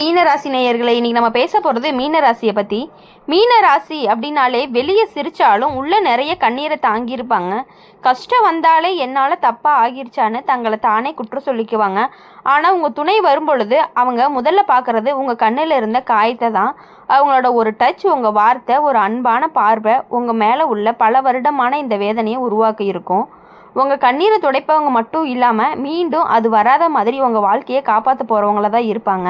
மீனராசி நேயர்களை இன்னைக்கு நம்ம பேச போகிறது மீனராசியை பற்றி மீனராசி அப்படின்னாலே வெளியே சிரித்தாலும் உள்ளே நிறைய கண்ணீரை தாங்கியிருப்பாங்க. கஷ்டம் வந்தாலே என்னால் தப்பாக ஆகிருச்சான்னு தங்களை தானே குற்றம் சொல்லிக்குவாங்க. ஆனால் உங்கள் துணை வரும்பொழுது அவங்க முதல்ல பார்க்குறது உங்கள் கண்ணில் இருந்த காயத்தை தான். அவங்களோட ஒரு டச் உங்கள் வார்த்தை ஒரு அன்பான பார்வை உங்கள் மேலே உள்ள பல வருடமான இந்த வேதனையை உருவாக்கி இருக்கும் உங்கள் கண்ணீரை துடைப்பவங்க மட்டும் இல்லாமல் மீண்டும் அது வராத மாதிரி உங்கள் வாழ்க்கையை காப்பாற்ற போகிறவங்கள தான் இருப்பாங்க.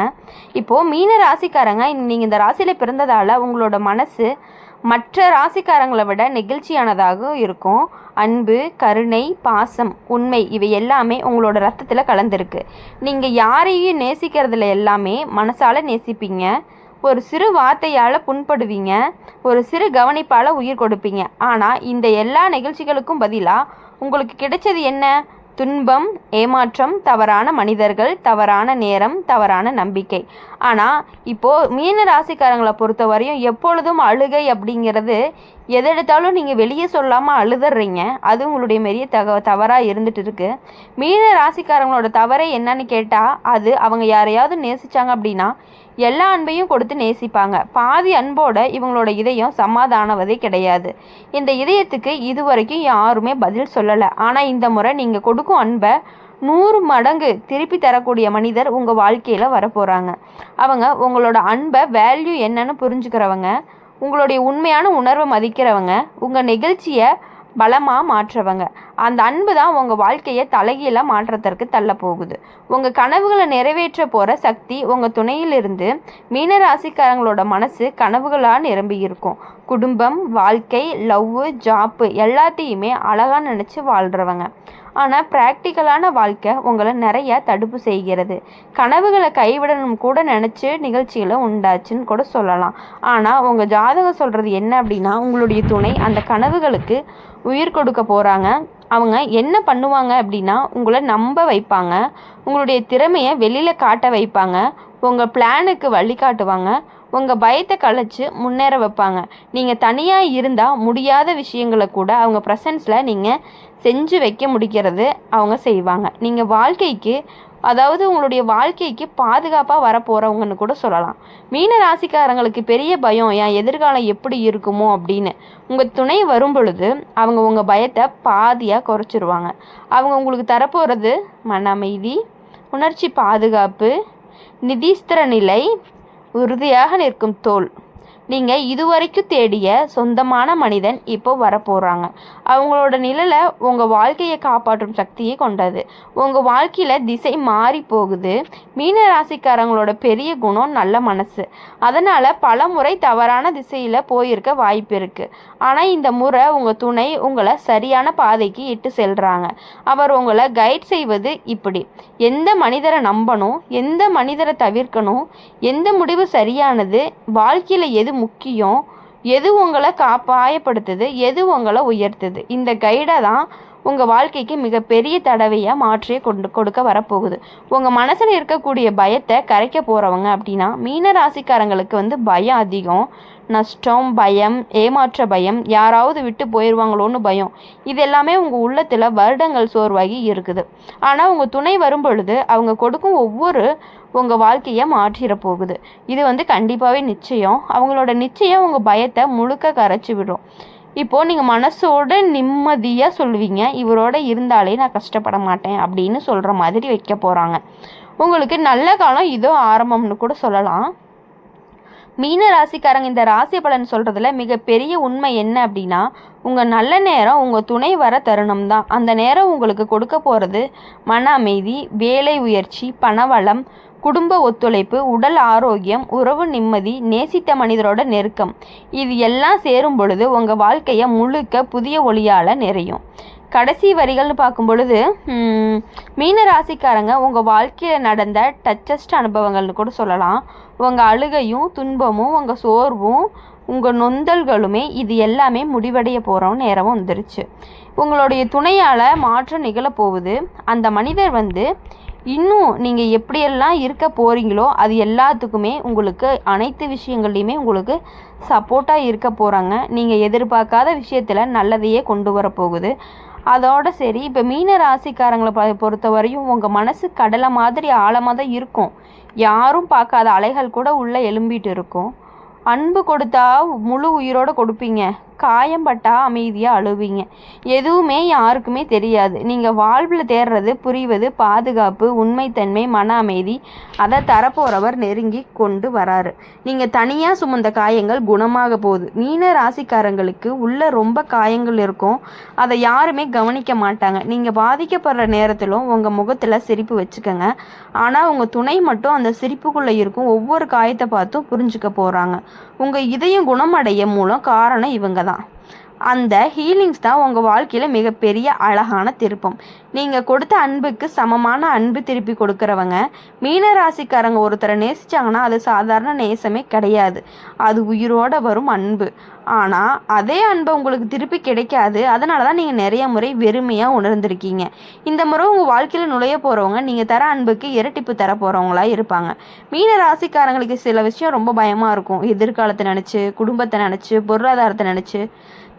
இப்போது மீன ராசிக்காரங்க நீங்கள் இந்த ராசியில் பிறந்ததால் உங்களோட மனசு மற்ற ராசிக்காரங்களை விட நெகிழ்ச்சியானதாக இருக்கும். அன்பு கருணை பாசம் உண்மை இவை எல்லாமே உங்களோட ரத்தத்தில் கலந்துருக்கு. நீங்கள் யாரையும் நேசிக்கிறதுல எல்லாமே மனசால் நேசிப்பீங்க. ஒரு சிறு வார்த்தையால் புண்படுவீங்க. ஒரு சிறு கவனிப்பால் உயிர் கொடுப்பீங்க. ஆனால் இந்த எல்லா நிகழ்ச்சிகளுக்கும் பதிலாக உங்களுக்கு கிடைச்சது என்ன? துன்பம் ஏமாற்றம் தவறான மனிதர்கள் தவறான நேரம் தவறான நம்பிக்கை. ஆனால் இப்போது மீன ராசிக்காரங்களை பொறுத்த வரையும் எப்பொழுதும் அழுகை அப்படிங்கிறது எதெடுத்தாலும் நீங்கள் வெளியே சொல்லாமல் அழுதுறீங்க. அது உங்களுடைய பெரிய தக தவறாக இருந்துட்டு இருக்கு. மீன ராசிக்காரங்களோட தவறே என்னன்னு கேட்டால் அது அவங்க யாரையாவது நேசிச்சாங்க அப்படின்னா எல்லா அன்பையும் கொடுத்து நேசிப்பாங்க. பாதி அன்போட இவங்களோட இதயம் சமாதானவதே கிடையாது. இந்த இதயத்துக்கு இதுவரைக்கும் யாருமே பதில் சொல்லலை. ஆனால் இந்த முறை நீங்கள் கொடுக்கும் அன்பை நூறு மடங்கு திருப்பி தரக்கூடிய மனிதர் உங்கள் வாழ்க்கையில் வரப்போகிறாங்க அவங்க உங்களோட அன்பை வேல்யூ என்னன்னு புரிஞ்சுக்கிறவங்க உங்களுடைய உண்மையான உணர்வை மதிக்கிறவங்க உங்கள் நிகழ்ச்சியை பலமாக மாற்றுறவங்க அந்த அன்பு தான் உங்கள் வாழ்க்கையை தலைகீழாக மாற்றத்திற்கு தள்ள போகுது உங்கள் கனவுகளை நிறைவேற்ற போகிற சக்தி உங்கள் துணையிலிருந்து மீனராசிக்காரங்களோட மனசு கனவுகளாக நிரம்பி இருக்கும். குடும்பம் வாழ்க்கை லவ்வு ஜாப்பு எல்லாத்தையுமே அழகாக நினச்சி வாழ்கிறவங்க ஆனால் ப்ராக்டிக்கலான வாழ்க்கை உங்களை நிறைய தடுப்பு செய்கிறது. கனவுகளை கைவிடணும் கூட நினச்சி நிகழ்ச்சிகளை உண்டாச்சுன்னு கூட சொல்லலாம். ஆனால் உங்கள் ஜாதகம் சொல்கிறது என்ன அப்படின்னா உங்களுடைய துணை அந்த கனவுகளுக்கு உயிர் கொடுக்க போகிறாங்க அவங்க என்ன பண்ணுவாங்க அப்படின்னா உங்களை நம்ப வைப்பாங்க. உங்களுடைய திறமையை வெளியில் காட்ட வைப்பாங்க. உங்கள் பிளானுக்கு வழிகாட்டுவாங்க உங்கள் பயத்தை கழிச்சு முன்னேற வைப்பாங்க. நீங்கள் தனியாக இருந்தால் முடியாத விஷயங்களை கூட அவங்க ப்ரெசன்ஸில் நீங்கள் செஞ்சு வைக்க முடிக்கிறது அவங்க செய்வாங்க. நீங்கள் வாழ்க்கைக்கு அதாவது உங்களுடைய வாழ்க்கைக்கு பாதுகாப்பாக வரப்போகிறவங்கன்னு கூட சொல்லலாம். மீன ராசிக்காரங்களுக்கு பெரிய பயம் என் எதிர்காலம் எப்படி இருக்குமோ அப்படின்னு. உங்கள் துணை வரும் பொழுது அவங்க உங்கள் பயத்தை பாதியாக குறைச்சிருவாங்க. அவங்க உங்களுக்கு தரப்போகிறது மன அமைதி உணர்ச்சி பாதுகாப்பு நிதிஸ்திர நிலை உறுதியாக நிற்கும் தோல். நீங்கள் இதுவரைக்கும் தேடிய சொந்தமான மனிதன் இப்போ வரப்போகிறாங்க அவங்களோட நிழலை உங்கள் வாழ்க்கையை காப்பாற்றும் சக்தியை கொண்டது. உங்கள் வாழ்க்கையில் திசை மாறி போகுது. மீன ராசிக்காரங்களோட பெரிய குணம் நல்ல மனசு. அதனால் பல முறை தவறான திசையில் போயிருக்க வாய்ப்பு இருக்குது ஆனால் இந்த முறை உங்கள் துணை உங்களை சரியான பாதைக்கு இட்டு செல்கிறாங்க அவர் உங்களை கைட் செய்வது இப்படி. எந்த மனிதரை நம்பணும்? எந்த மனிதரை தவிர்க்கணும்? எந்த முடிவு சரியானது? வாழ்க்கையில் எது முக்கியம்? எது உங்களை காப்பாயப்படுத்துது எது உங்களை உயர்த்துது? இந்த கைடை தான் உங்கள் வாழ்க்கைக்கு மிகப்பெரிய தடவையாக மாற்றியே கொண்டு கொடுக்க வரப்போகுது. உங்கள் மனசில் இருக்கக்கூடிய பயத்தை கரைக்க போகிறவங்க அப்படின்னா மீன ராசிக்காரங்களுக்கு வந்து பயம் அதிகம். நஷ்டம் பயம் ஏமாற்ற பயம் யாராவது விட்டு போயிடுவாங்களோன்னு பயம். இது எல்லாமே உங்கள் உள்ளத்தில் வருடங்கள் சோர்வாகி இருக்குது. ஆனால் உங்கள் துணை வரும் பொழுது அவங்க கொடுக்கும் ஒவ்வொரு உங்கள் வாழ்க்கையை மாற்றிட போகுது. இது வந்து கண்டிப்பாகவே நிச்சயம். அவங்களோட நிச்சயம் உங்கள் பயத்தை முழுக்க கரைச்சி விடும். இப்போது நீங்கள் மனசோட நிம்மதியாக சொல்லுவீங்க. இவரோட இருந்தாலே நான் கஷ்டப்பட மாட்டேன் அப்படின்னு சொல்கிற மாதிரி வைக்க போகிறாங்க உங்களுக்கு நல்ல காலம் இதோ ஆரம்பம்னு கூட சொல்லலாம். மீன ராசிக்காரங்க இந்த ராசி பலன் சொல்கிறதுல மிகப்பெரிய உண்மை என்ன அப்படின்னா உங்கள் நல்ல நேரம் உங்கள் துணை வர தருணம் தான். அந்த நேரம் உங்களுக்கு கொடுக்க போகிறது மன அமைதி வேலை உயர்ச்சி பணவளம் குடும்ப ஒத்துழைப்பு உடல் ஆரோக்கியம் உறவு நிம்மதி நேசித்த மனிதரோட நெருக்கம். இது எல்லாம் சேரும் பொழுது உங்கள் வாழ்க்கையை முழுக்க புதிய ஒளியால் நிறையும். கடைசி வரிகள்னு பார்க்கும் பொழுது மீன ராசிக்காரங்க உங்கள் வாழ்க்கையில் நடந்த டச்சஸ்ட் அனுபவங்கள்னு கூட சொல்லலாம். உங்கள் அழுகையும் துன்பமும் உங்கள் சோர்வும் உங்கள் நொந்தல்களுமே இது எல்லாமே முடிவடைய போகிறோம் நேரம் வந்துருச்சு. உங்களுடைய துணையால் மாற்றம் நிகழப்போகுது அந்த மனிதர் வந்து இன்னும் நீங்கள் எப்படியெல்லாம் இருக்க போகிறீங்களோ அது எல்லாத்துக்குமே உங்களுக்கு அனைத்து விஷயங்கள்லையுமே உங்களுக்கு சப்போர்ட்டாக இருக்க போகிறாங்க நீங்கள் எதிர்பார்க்காத விஷயத்தில் நல்லதையே கொண்டு வரப்போகுது அதோடு சரி இப்போ மீன ராசிக்காரங்களை ப பொறுத்த வரையும் உங்கள் மனசு கடலை மாதிரி ஆழமாக தான் இருக்கும். யாரும் பார்க்காத அலைகள் கூட உள்ளே எழும்பிட்டு இருக்கும். அன்பு கொடுத்தா முழு உயிரோடு கொடுப்பீங்க. காயம் பட்டால் அமைதியாக அழுவீங்க. எதுவுமே யாருக்குமே தெரியாது. நீங்கள் வாழ்வில் தேடுறது புரிவது பாதுகாப்பு உண்மைத்தன்மை மன அமைதி அதை தரப்போகிறவர் நெருங்கி கொண்டு வராரு. நீங்கள் தனியாக சுமந்த காயங்கள் குணமாக போகுது. மீன ராசிக்காரங்களுக்கு உள்ள ரொம்ப காயங்கள் இருக்கும். அதை யாருமே கவனிக்க மாட்டாங்க. நீங்கள் பாதிக்கப்படுற நேரத்திலும் உங்கள் முகத்தில் சிரிப்பு வச்சுக்கோங்க. ஆனால் உங்கள் துணை மட்டும் அந்த சிரிப்புக்குள்ளே இருக்கும். ஒவ்வொரு காயத்தை பார்த்தும் புரிஞ்சுக்க போகிறாங்க உங்கள் இதயம் குணமடைய மூலம் காரணம் இவங்க தான். 了。அந்த ஹீலிங்ஸ் தான் உங்கள் வாழ்க்கையில் மிகப்பெரிய அழகான திருப்பம். நீங்கள் கொடுத்த அன்புக்கு சமமான அன்பு திருப்பி கொடுக்குறவங்க மீன ராசிக்காரங்க ஒருத்தரை நேசிச்சாங்கன்னா அது சாதாரண நேசமே கிடையாது. அது உயிரோட வரும் அன்பு. ஆனால் அதே அன்பை உங்களுக்கு திருப்பி கிடைக்காது. அதனால தான் நீங்கள் நிறைய முறை வெறுமையாக உணர்ந்திருக்கீங்க. இந்த முறை உங்கள் வாழ்க்கையில் நுழைய போகிறவங்க நீங்கள் தர அன்புக்கு இரட்டிப்பு தர போகிறவங்களா இருப்பாங்க. மீன ராசிக்காரங்களுக்கு சில விஷயம் ரொம்ப பயமாக இருக்கும். எதிர்காலத்தை நினச்சி குடும்பத்தை நினச்சி பொருளாதாரத்தை நினச்சி.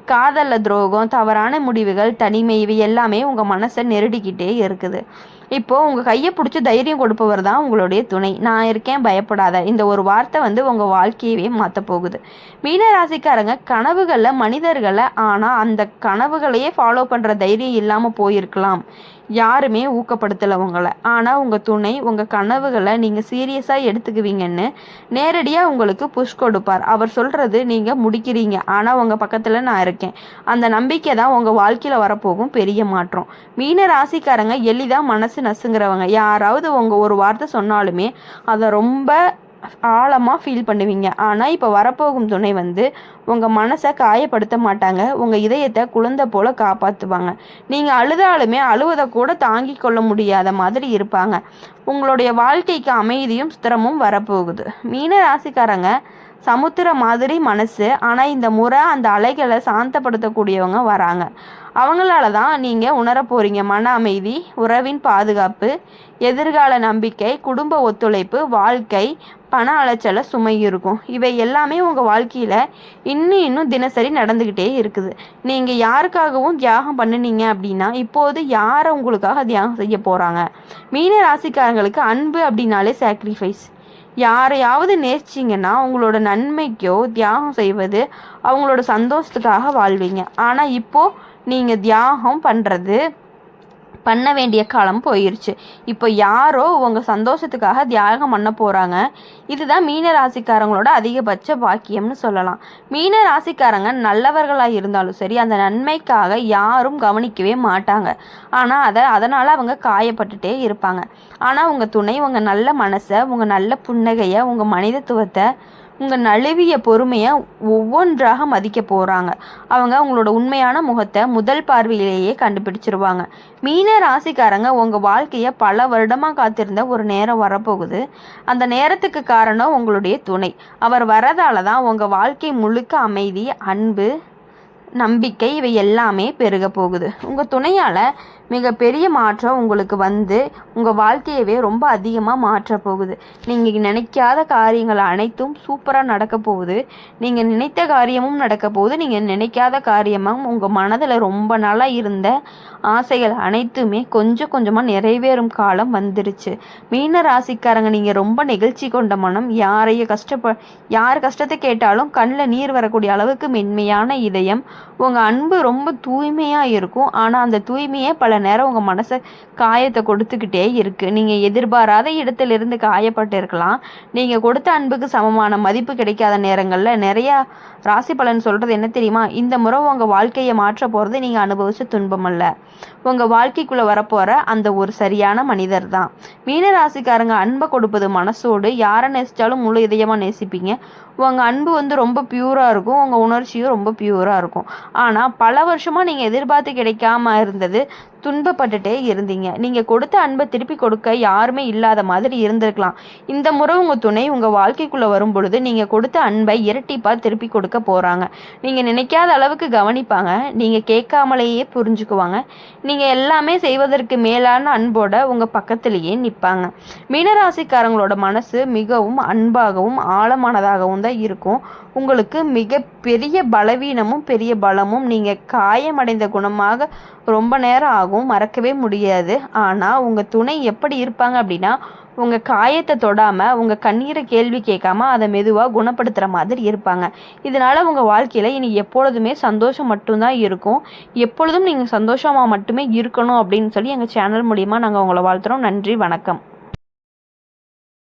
காதலில் துரோகம் தவறான முடிவுகள் தனிமை இவை எல்லாமே உங்கள் மனசை நெருடிக்கிட்டே இருக்குது. இப்போது உங்கள் கையை பிடிச்சி தைரியம் கொடுப்பவர் தான் உங்களுடைய துணை. நான் இருக்கேன் பயப்படாத. இந்த ஒரு வார்த்தை வந்து உங்கள் வாழ்க்கையவே மாற்ற போகுது. மீனராசிக்காரங்க கனவுகளில் மனிதர்களை ஆனால் அந்த கனவுகளையே ஃபாலோ பண்ணுற தைரியம் இல்லாமல் போயிருக்கலாம். யாருமே ஊக்கப்படுத்தலை உங்களை. ஆனால் உங்கள் துணை உங்கள் கனவுகளை நீங்கள் சீரியஸாக எடுத்துக்குவீங்கன்னு நேரடியாக உங்களுக்கு புஷ் கொடுப்பார். அவர் சொல்கிறது நீங்கள் முடிக்கிறீங்க. ஆனால் உங்கள் பக்கத்தில் நான் இருக்கேன். அந்த நம்பிக்கை தான் உங்கள் வாழ்க்கையில் வரப்போகும் பெரிய மாற்றம். மீன ராசிக்காரங்க எளிதாக மனசு நசுங்கிறவங்க. யாராவது உங்கள் ஒரு வார்த்தை சொன்னாலுமே அதை ரொம்ப ஆழமாக ஃபீல் பண்ணுவீங்க. ஆனால் இப்போ வரப்போகும் துணை வந்து உங்கள் மனசை காயப்படுத்த மாட்டாங்க. உங்கள் இதயத்தை குழந்தை போல் காப்பாற்றுவாங்க நீங்கள் அழுதாலுமே அழுவதை கூட தாங்கி கொள்ள முடியாத மாதிரி இருப்பாங்க. உங்களுடைய வாழ்க்கைக்கு அமைதியும் ஸ்திரமும் வரப்போகுது. மீன ராசிக்காரங்க சமுத்திரம் மாதிரி மனசு. ஆனால் இந்த முறை அந்த அலைகளை சாந்தப்படுத்தக்கூடியவங்க வராங்க. அவங்களால தான் நீங்கள் உணர போகிறீங்க மன அமைதி உறவின் பாதுகாப்பு எதிர்கால நம்பிக்கை குடும்ப ஒத்துழைப்பு வாழ்க்கை பண அலைச்சலை சுமை இருக்கும். இவை எல்லாமே உங்கள் வாழ்க்கையில் இன்னும் இன்னும் தினசரி நடந்துக்கிட்டே இருக்குது. நீங்கள் யாருக்காகவும் தியாகம் பண்ணினீங்க அப்படின்னா இப்போது யாரை உங்களுக்காக தியாகம் செய்ய போகிறாங்க மீன ராசிக்காரங்களுக்கு அன்பு அப்படின்னாலே சாக்ரிஃபைஸ் யாரையாவது நேசிச்சிங்கன்னா அவங்களோட நன்மைக்கோ தியாகம் செய்வது அவங்களோட சந்தோஷத்துக்காக வாழ்வீங்க. ஆனால் இப்போது நீங்கள் தியாகம் பண்ணுறது பண்ண வேண்டிய காலம் போயிருச்சு. இப்போ யாரோ உங்கள் சந்தோஷத்துக்காக தியாகம் பண்ண போகிறாங்க இதுதான் மீன ராசிக்காரங்களோட அதிகபட்ச பாக்கியம்னு சொல்லலாம். மீன ராசிக்காரங்க நல்லவர்களாக இருந்தாலும் சரி அந்த நன்மைக்காக யாரும் கவனிக்கவே மாட்டாங்க. ஆனால் அதை அதனால் அவங்க காயப்பட்டுட்டே இருப்பாங்க. ஆனால் உங்கள் துணை உங்கள் நல்ல மனசை உங்கள் நல்ல புன்னகையை உங்கள் மனிதத்துவத்தை உங்கள் நழுவிய பொறுமையை ஒவ்வொன்றாக மதிக்க போகிறாங்க அவங்க உங்களோட உண்மையான முகத்தை முதல் பார்வையிலேயே கண்டுபிடிச்சிருவாங்க. மீன ராசிக்காரங்க உங்கள் வாழ்க்கையை பல வருடமாக காத்திருந்த ஒரு நேரம் வரப்போகுது. அந்த நேரத்துக்கு காரணம் உங்களுடைய துணை. அவர் வரதால தான் உங்கள் வாழ்க்கை முழுக்க அமைதி அன்பு நம்பிக்கை இவை எல்லாமே பெருக போகுது. உங்கள் துணையால் மிகப்பெரிய மாற்றம் உங்களுக்கு வந்து உங்கள் வாழ்க்கையவே ரொம்ப அதிகமாக மாற்ற போகுது. நீங்கள் நினைக்காத காரியங்கள் அனைத்தும் சூப்பராக நடக்க போகுது. நீங்கள் நினைத்த காரியமும் நடக்க போகுது. நீங்கள் நினைக்காத காரியமும் உங்கள் மனதில் ரொம்ப நாளாக இருந்த ஆசைகள் அனைத்துமே கொஞ்சம் கொஞ்சமாக நிறைவேறும் காலம் வந்துருச்சு. மீன ராசிக்காரங்க நீங்கள் ரொம்ப நெகிழ்ச்சி கொண்ட மனம். யாரையும் கஷ்டப்ப யார் கஷ்டத்தை கேட்டாலும் கண்ணில் நீர் வரக்கூடிய அளவுக்கு மென்மையான இதயம் உங்கள் அன்பு ரொம்ப தூய்மையாக இருக்கும். ஆனால் அந்த தூய்மையே பல நேரம் உங்கள் மனசை காயத்தை கொடுத்துக்கிட்டே இருக்குது நீங்கள் எதிர்பாராத இடத்திலிருந்து காயப்பட்டு இருக்கலாம் நீங்கள் கொடுத்த அன்புக்கு சமமான மதிப்பு கிடைக்காத நேரங்களில் நிறையா ராசி பலன் சொல்கிறது என்ன தெரியுமா? இந்த முறை உங்கள் வாழ்க்கையை மாற்ற போகிறது நீங்கள் அனுபவிச்ச துன்பம் அல்ல. உங்கள் வாழ்க்கைக்குள்ளே வரப்போகிற அந்த ஒரு சரியான மனிதர் தான். மீன ராசிக்காரங்க அன்பை கொடுப்பது மனசோடு. யாரை நேசித்தாலும் முழு இதயமாக நேசிப்பீங்க. உங்கள் அன்பு வந்து ரொம்ப பியூராக இருக்கும். உங்கள் உணர்ச்சியும் ரொம்ப பியூராக இருக்கும். ஆனால் பல வருஷமாக நீங்கள் எதிர்பார்த்து கிடைக்காம இருந்தது துன்பப்பட்டுட்டே இருந்தீங்க. நீங்கள் கொடுத்த அன்பை திருப்பி கொடுக்க யாருமே இல்லாத மாதிரி இருந்திருக்கலாம். இந்த முறை உங்கள் துணை உங்கள் வாழ்க்கைக்குள்ளே வரும் பொழுது நீங்கள் கொடுத்த அன்பை இரட்டிப்பாக திருப்பி கொடுக்க போகிறாங்க நீங்கள் நினைக்காத அளவுக்கு கவனிப்பாங்க. நீங்கள் கேட்காமலேயே புரிஞ்சுக்குவாங்க. நீங்கள் எல்லாமே செய்வதற்கு மேலான அன்போட உங்கள் பக்கத்துலேயே நிற்பாங்க மீனராசிக்காரங்களோட மனசு மிகவும் அன்பாகவும் ஆழமானதாகவும் தான் இருக்கும். உங்களுக்கு மிக பெரிய பலவீனமும் பெரிய பலமும் நீங்கள் காயமடைந்த குணமாக ரொம்ப நேரம் ஆகும் மறக்கவே முடியாது. ஆனால் உங்கள் துணை எப்படி இருப்பாங்க அப்படின்னா உங்கள் காயத்தை தொடாமல் உங்கள் கண்ணீரை கேள்வி கேட்காம அதை மெதுவாக குணப்படுத்துகிற மாதிரி இருப்பாங்க. இதனால் உங்கள் வாழ்க்கையில் இனி எப்பொழுதுமே சந்தோஷம் மட்டும்தான் இருக்கும். எப்பொழுதும் நீங்கள் சந்தோஷமாக மட்டுமே இருக்கணும் அப்படின்னு சொல்லி எங்கள் சேனல் மூலிமா நாங்கள் உங்களை வாழ்த்துறோம். நன்றி வணக்கம்.